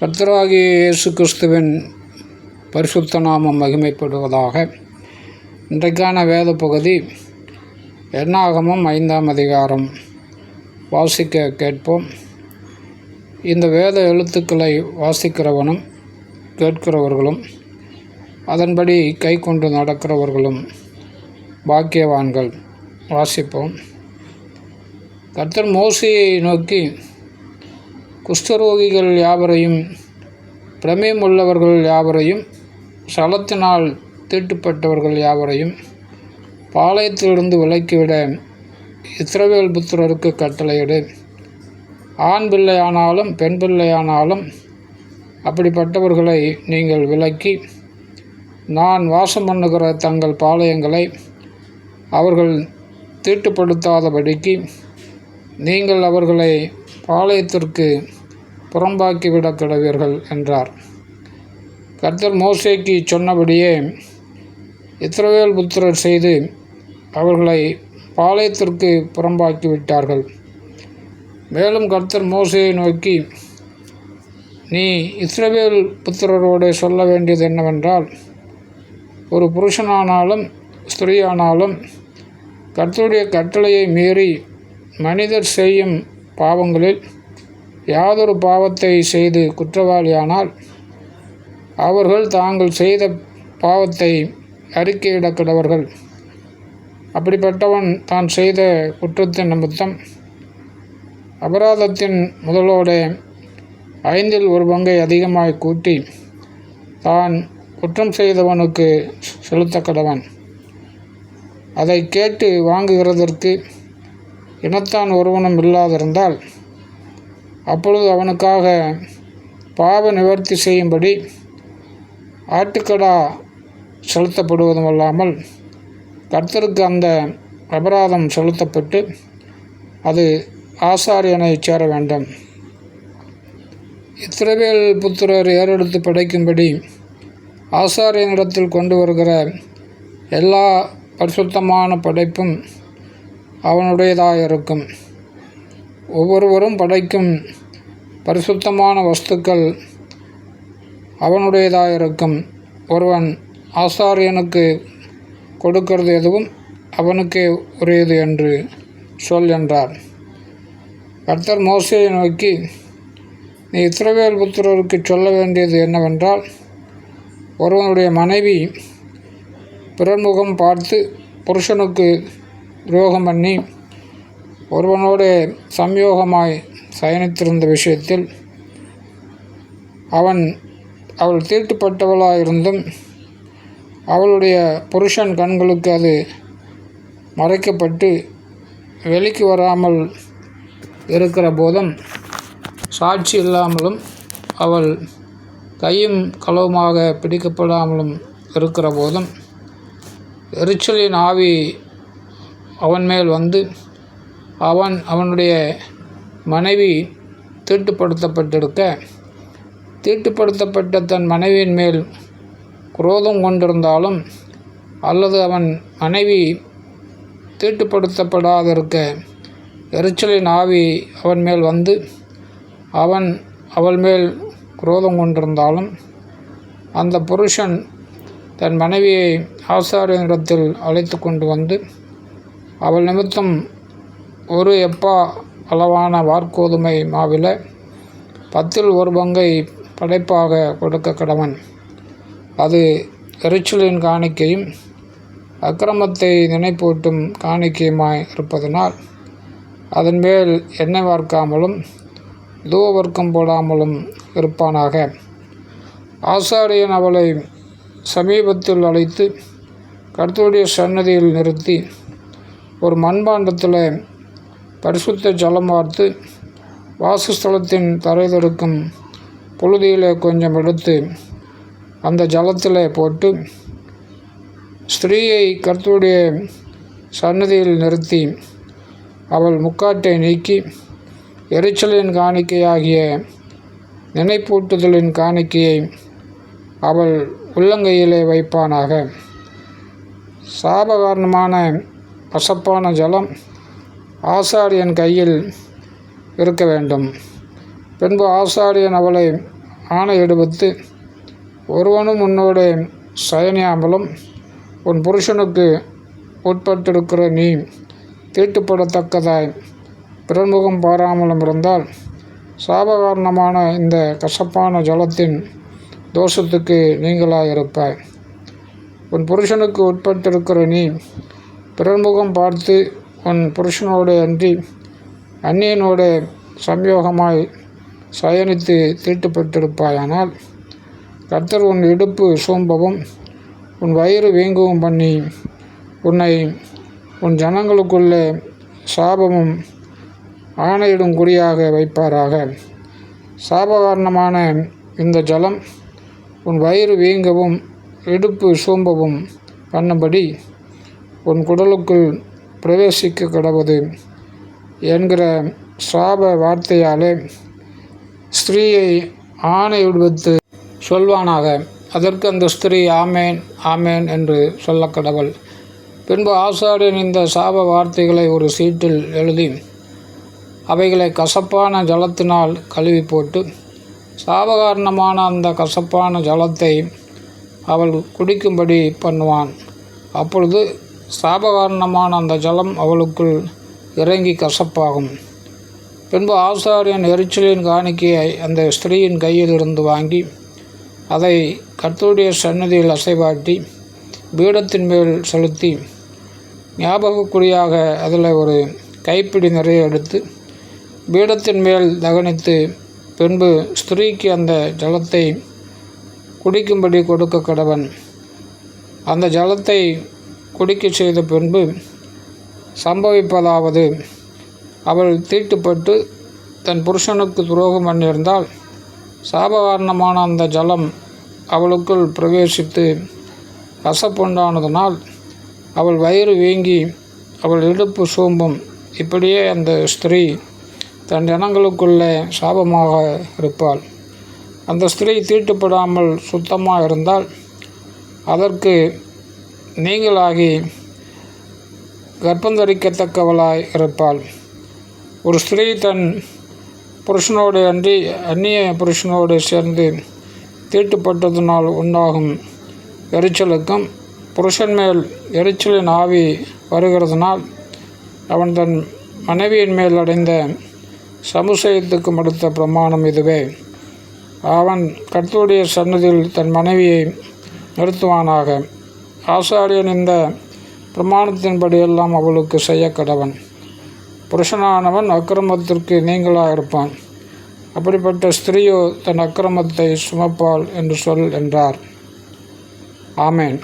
கர்த்தராகிய இயேசு கிறிஸ்துவின் பரிசுத்த நாமம் மகிமைப்படுவதாக இன்றைக்கான வேத பகுதி எண்ணாகமும் ஐந்தாம் அதிகாரம். வாசிக்க கேட்போம். இந்த வேத எழுத்துக்களை வாசிக்கிறவனும் கேட்கிறவர்களும் அதன்படி கை கொண்டு நடக்கிறவர்களும் பாக்கியவான்கள். வாசிப்போம். கர்த்தர் மோசியை நோக்கி குஷ்டரோகிகள் யாவரையும் பிரமேயம் உள்ளவர்கள் யாவரையும் சலத்தினால் தீட்டுப்பட்டவர்கள் யாவரையும் பாளையத்திலிருந்து விலக்கிவிட இஸ்ரவேல் புத்திரருக்கு கட்டளையிடு. ஆண் பிள்ளையானாலும் பெண் பிள்ளையானாலும் அப்படிப்பட்டவர்களை நீங்கள் விலக்கி நான் வாசம் பண்ணுகிற தங்கள் பாளையங்களை அவர்கள் தீட்டுப்படுத்தாதபடிக்கு நீங்கள் அவர்களை பாளையத்திற்கு புறம்பாக்கிவிடக் கிடவீர்கள் என்றார். கர்த்தர் மோசேக்கு சொன்னபடியே இஸ்ரவேல் புத்திரர் செய்து அவர்களை பாளையத்திற்கு புறம்பாக்கி விட்டார்கள். மேலும் கர்த்தர் மோசையை நோக்கி நீ இஸ்ரவேல் புத்திரரோடு சொல்ல வேண்டியது என்னவென்றால் ஒரு புருஷனானாலும் ஸ்திரீயானாலும் கர்த்தருடைய கட்டளையை மீறி மனிதர் செய்யும் பாவங்களில் யாதொரு பாவத்தை செய்து குற்றவாளியானால் அவர்கள் தாங்கள் செய்த பாவத்தை அறிக்கையிட கிடவர்கள் அப்படிப்பட்டவன் தான் செய்த குற்றத்தின் நிமித்தம் அபராதத்தின் முதலோடு ஐந்தில் ஒரு பங்கை அதிகமாய் கூட்டி தான் குற்றம் செய்தவனுக்கு செலுத்த கடவன் அதை கேட்டு வாங்குகிறதற்கு இனத்தான் ஒருவனும் இல்லாதிருந்தால் அப்பொழுது அவனுக்காக பாவ நிவர்த்தி செய்யும்படி ஆட்டுக்கடா செலுத்தப்படுவதும் அல்லாமல் கர்த்தருக்கு அந்த அபராதம் செலுத்தப்பட்டு அது ஆசாரியனை சேர வேண்டும். இத்திரவேல் புத்திரர் ஏறெடுத்து படைக்கும்படி ஆசாரியனிடத்தில் கொண்டு வருகிற எல்லா பரிசுத்தமான படைப்பும் அவனுடையதாக இருக்கும் ஒவ்வொருவரும் படைக்கும் பரிசுத்தமான வஸ்துக்கள் அவனுடையதாக இருக்கும். ஒருவன் ஆசாரியனுக்கு கொடுக்கிறது எதுவும் அவனுக்கே உரியது என்று சொல் என்றார். கர்த்தர் மோசையை நோக்கி நீ இத்திரவேல் புத்திரருக்கு சொல்ல வேண்டியது என்னவென்றால் ஒருவனுடைய மனைவி பிறன்முகம் பார்த்து புருஷனுக்கு துரோகம் பண்ணி ஒருவனோட சம்யோகமாய் சயனித்திருந்த விஷயத்தில் அவன் அவள் தீட்டுப்பட்டவளாக இருந்தும் அவளுடைய புருஷன் கண்களுக்கு அது மறைக்கப்பட்டு வெளிக்கு வராமல் இருக்கிற போதும் சாட்சி இல்லாமலும் அவள் கையும் களவுமாக பிடிக்கப்படாமலும் இருக்கிற போதும் எரிச்சலின் ஆவி அவன் மேல் வந்து அவன் அவனுடைய மனைவி தீட்டுப்படுத்தப்பட்டிருக்க. தீட்டுப்படுத்தப்பட்ட தன் மனைவியின் மேல் குரோதம் கொண்டிருந்தாலும் அல்லது அவன் மனைவி தீட்டுப்படுத்தப்படாதிருக்க எரிச்சலின் ஆவி அவன் மேல் வந்து அவன் அவள் மேல் குரோதம் கொண்டிருந்தாலும் அந்த புருஷன் தன் மனைவியை ஆசாரியனிடத்தில் அழைத்து கொண்டு வந்து அவள் நிமித்தம் ஒரு எப்பா அளவான வார்கோதுமை மாவில் பத்தில் ஒரு பங்கை படைப்பாக கொடுக்க கடவன். அது எரிச்சலின் காணிக்கையும் அக்கிரமத்தை நினைப்பூட்டும் காணிக்கையுமாய் இருப்பதனால் அதன் மேல் எண்ணெய் வார்க்காமலும் தூவர்க்கம் போடாமலும் இருப்பானாக. ஆசாரியன் அவளை சமீபத்தில் அழைத்து கர்த்தருடைய சன்னதியில் நிறுத்தி ஒரு மண்பாண்டத்தில் பரிசுத்த ஜலம் வார்த்து வாசஸ்தலத்தின் தரைதெடுக்கும் புழுதியில் கொஞ்சம் எடுத்து அந்த ஜலத்தில் போட்டு ஸ்திரீயை கர்த்தருடைய சன்னதியில் நிறுத்தி அவள் முக்காட்டை நீக்கி எரிச்சலின் காணிக்கையாகிய நினைப்பூட்டுதலின் காணிக்கையை அவள் உள்ளங்கையிலே வைப்பானாக. சாபகாரணமான கசப்பான ஜலம் ஆசாரியன் கையில் இருக்க வேண்டும். பின்பு ஆசாரியன் அவளை ஆணை எடுத்து ஒருவனும் உன்னோடு சயனியாமலும் உன் புருஷனுக்கு உட்பட்டிருக்கிற நீ தீட்டுப்படத்தக்கதாய் பிறன்முகம் பாராமலும் இருந்தால் சாபகாரணமான இந்த கசப்பான ஜலத்தின் தோஷத்துக்கு நீங்களாயிருப்பாய். உன் புருஷனுக்கு உட்பட்டிருக்கிற நீ பிறன்முகம் பார்த்து உன் புருஷனோடு அன்றி அந்நியனோடு சம்யோகமாய் சயனித்து தீட்டுப்பட்டிருப்பாயானால் கர்த்தர் உன் இடுப்பு சோம்பவும் உன் வயிறு வீங்கவும் பண்ணி உன்னை உன் ஜனங்களுக்குள்ளே சாபமும் ஆணையிடும் குறியாக வைப்பாராக. சாபகாரணமான இந்த ஜலம் உன் வயிறு வீங்கவும் இடுப்பு சோம்பவும் பண்ணும்படி உன் குடலுக்குள் பிரவேசிக்க கிடவது என்கிற சாப வார்த்தையாலே ஸ்திரீயை ஆணையிடுவித்து சொல்வானாக. அதற்கு அந்த ஸ்திரீ ஆமேன் ஆமேன் என்று சொல்ல கடவுள் பின்பு ஆசாரியன் இந்த சாப வார்த்தைகளை ஒரு சீட்டில் எழுதி அவைகளை கசப்பான ஜலத்தினால் கழுவி போட்டு சாபகாரணமான அந்த கசப்பான ஜலத்தை அவள் குடிக்கும்படி பண்ணுவான். அப்பொழுது சாபகாரணமான அந்த ஜலம் அவளுக்குள் இறங்கி கசப்பாகும். பின்பு ஆசாரியன் எரிச்சலின் காணிக்கையை அந்த ஸ்திரீயின் கையில் இருந்து வாங்கி அதை கர்த்தருடைய சன்னதியில் அசைவாட்டி பீடத்தின் மேல் செலுத்தி ஞாபகக்குறியாக அதில் ஒரு கைப்பிடி நிறைய எடுத்து பீடத்தின் மேல் தகனித்து பின்பு ஸ்திரீக்கு அந்த ஜலத்தை குடிக்கும்படி கொடுக்க கடவன். அந்த ஜலத்தை குடிக்க செய்த பின்பு சம்பவிப்பதாவது. அவள் தீட்டுப்பட்டு தன் புருஷனுக்கு துரோகம் பண்ணியிருந்தால் சாபகாரணமான அந்த ஜலம் அவளுக்குள் பிரவேசித்து கசப்புண்டானதனால் அவள் வயிறு வீங்கி அவள் இடுப்பு சோம்பும் இப்படியே அந்த ஸ்திரீ தன் ஜனங்களுக்குள்ளே சாபமாக இருப்பாள். அந்த ஸ்திரீ தீட்டுப்படாமல் சுத்தமாக இருந்தால் அதற்கு நீங்களாகி கர்ப்பந்தரிக்கத்தக்கவளாய் இருப்பாள். ஒரு ஸ்திரீ தன் புருஷனோடு அன்றி அந்நிய புருஷனோடு சேர்ந்து தீட்டுப்பட்டதினால் உண்டாகும் எரிச்சலுக்கும் புருஷன் மேல் எரிச்சலின் ஆவி வருகிறதுனால் அவன் தன் மனைவியின் மேல் அடைந்த சமுசயத்துக்கும் அடுத்த பிரமாணம் இதுவே. அவன் கர்த்தருடைய சன்னதியில் தன் மனைவியை நிறுத்துவானாக. ஆசாரியன் இந்த பிரமாணத்தின்படியெல்லாம் அவளுக்கு செய்ய கடவன். புருஷனானவன் அக்கிரமத்திற்கு நீங்களாக இருப்பான். அப்படிப்பட்ட ஸ்திரீயோ தன் அக்கிரமத்தை சுமப்பாள் என்று சொல் என்றார். ஆமேன்.